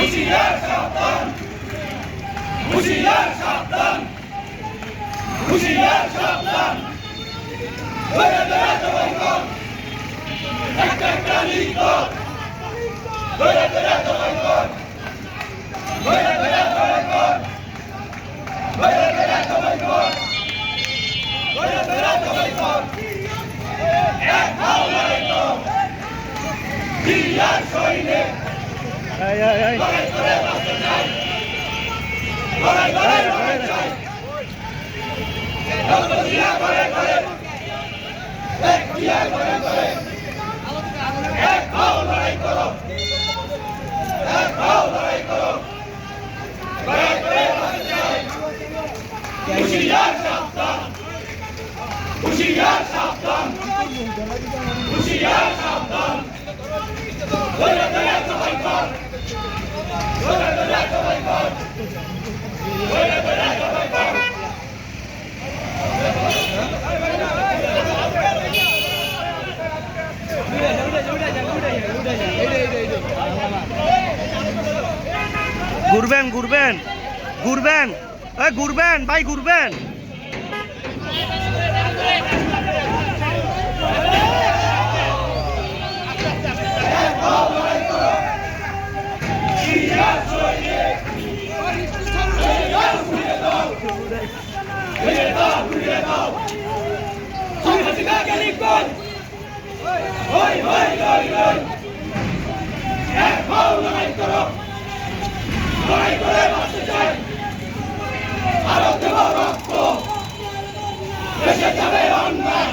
হুশিয়ার সাবধান হুশিয়ার সাবধান হুশিয়ার সাবধান ধরে ধরে জবাই কর একটা একটা লিখ কর ধরে ধরে জবাই কর ধরে ধরে জবাই কর ধরে ধরে জবাই কর ধরে ধরে জবাই কর এক হাও লড়াই কর হুশিয়ার সৈনিক এই এই এই লড়াই করে বাঁচতে চাই লড়াই করে লড়াই চাই রক্ত দিয়া করে করে এক দিয়া করে করে এক ভাও লড়াই করো এক ভাও লড়াই করো লড়াই করে বাঁচতে চাই হুশিয়ার সাবধান হুশিয়ার সাবধান ঘুরবেন ঘুরবেন ঘুরবেন। ঘুরবেন ভাই ঘুরবেন ঘুরে দাও ঘুরে দাও সংঘটিকাকে লিখুন হই হই লই লই এক ভাও লড়াই করো লড়াই করে বাঁচতে চাই আরও দেব রক্ত দেশে যাবে অন্যায়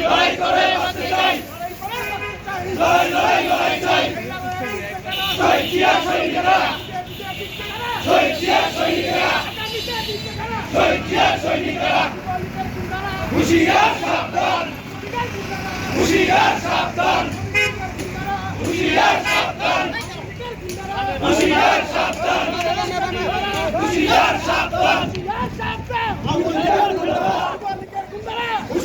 লড়াই করে বাঁচতে চাই লড়াই লড়াই লড়াই চাই শহীদ জিয়া সৈনিকেরা শহীদ জিয়া সৈনিকেরা শহীদ জিয়া সৈনিকেরা হুশিয়ার সাবধান হুশিয়ার সাবধান হুশিয়ার সাবধান হুশিয়ার সাবধান হুশিয়ার সাবধান হুশিয়ার সাবধান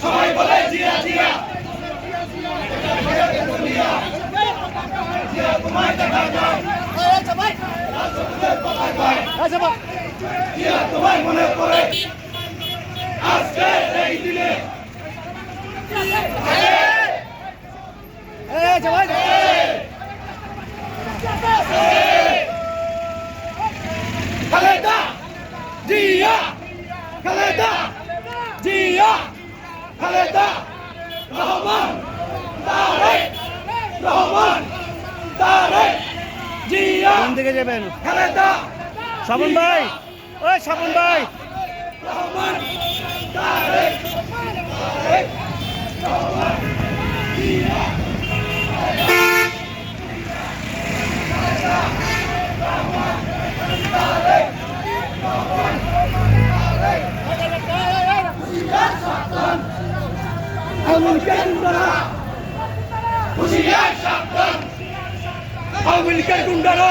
সবাই বলে জিয়া জিয়া তোমায় দেখা যায় জিয়া তোমায় এই দিনে কোন খালেদা স্বপন ভাই ওই স্বপন ভাই। আওয়ামী লীগের গুন্ডারা হুশিয়ার সাবধান গুন্ডারা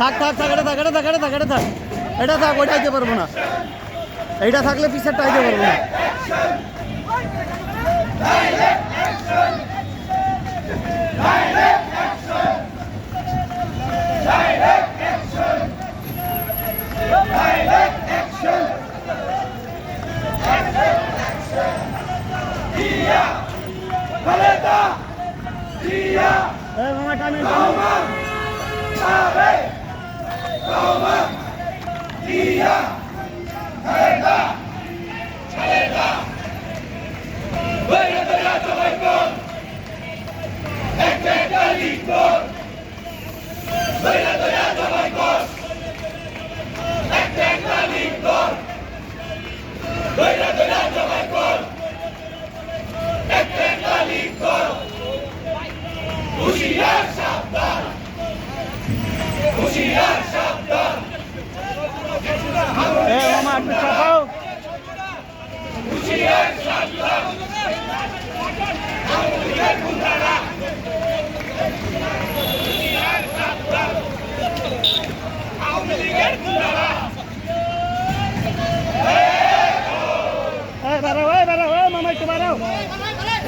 থাক থাক থাক, এটা থাক এটা থাক এটা থাক এটা থাক। এটা থাক, ওইটা আইতে পারব না। এইটা থাকলে পিছেরটা আইতে পারব না খালেদা জিয়া এই মামা টানেন টানেন রহমান তারেক রহমান জিয়া খালেদা খালেদা বাইরে দয়া সবাই কর একটা একটা লিগ কর বাইরে দয়া সবাই কর একটা একটা লিগ কর বাইরে দয়া সবাই কর একটা একটা লিগ কর হুশিয়ার সাবধান হুশিয়ার সাবধান এই মামা একটু চাপাও হুশিয়ার সাবধান আওয়ামীলীগের গুন্ডারা হুশিয়ার সাবধান আওয়ামী লীগের গুন্ডারা এই বাড়াও এই বাড়াও এই মামা একটু বাড়াও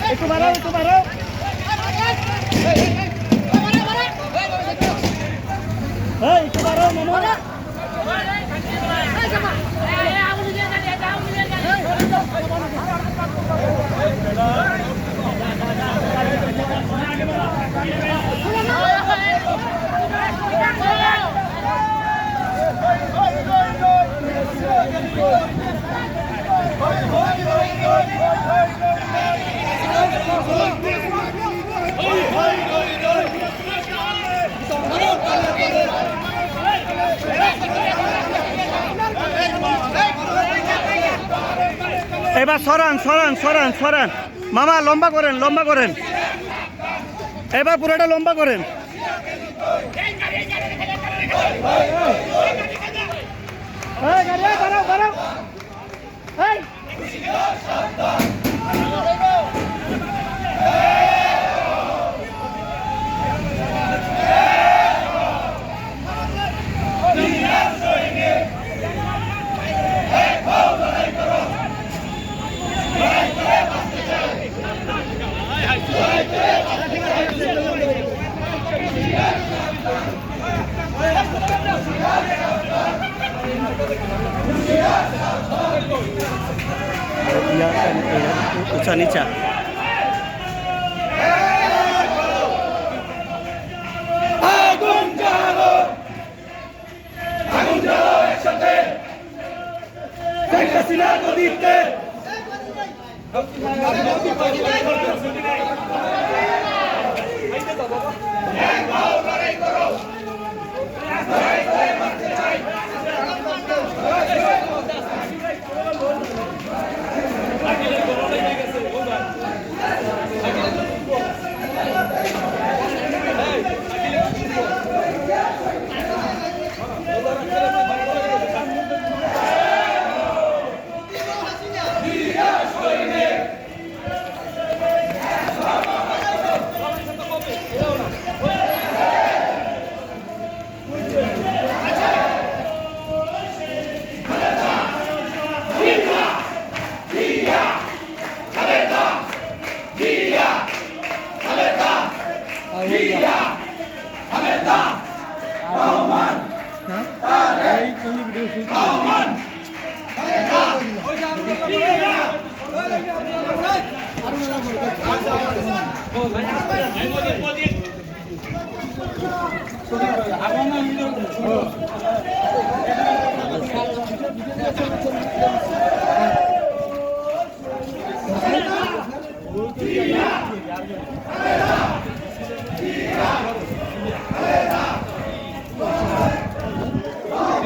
একটু বাড়াও একটু বাড়াও এই একটু বাড়াও মামা এই এবার সরান সরান সরান সরান। মামা লম্বা করেন লম্বা করেন। এবার পুরোটা লম্বা করেন। এই, নিচা Yeah!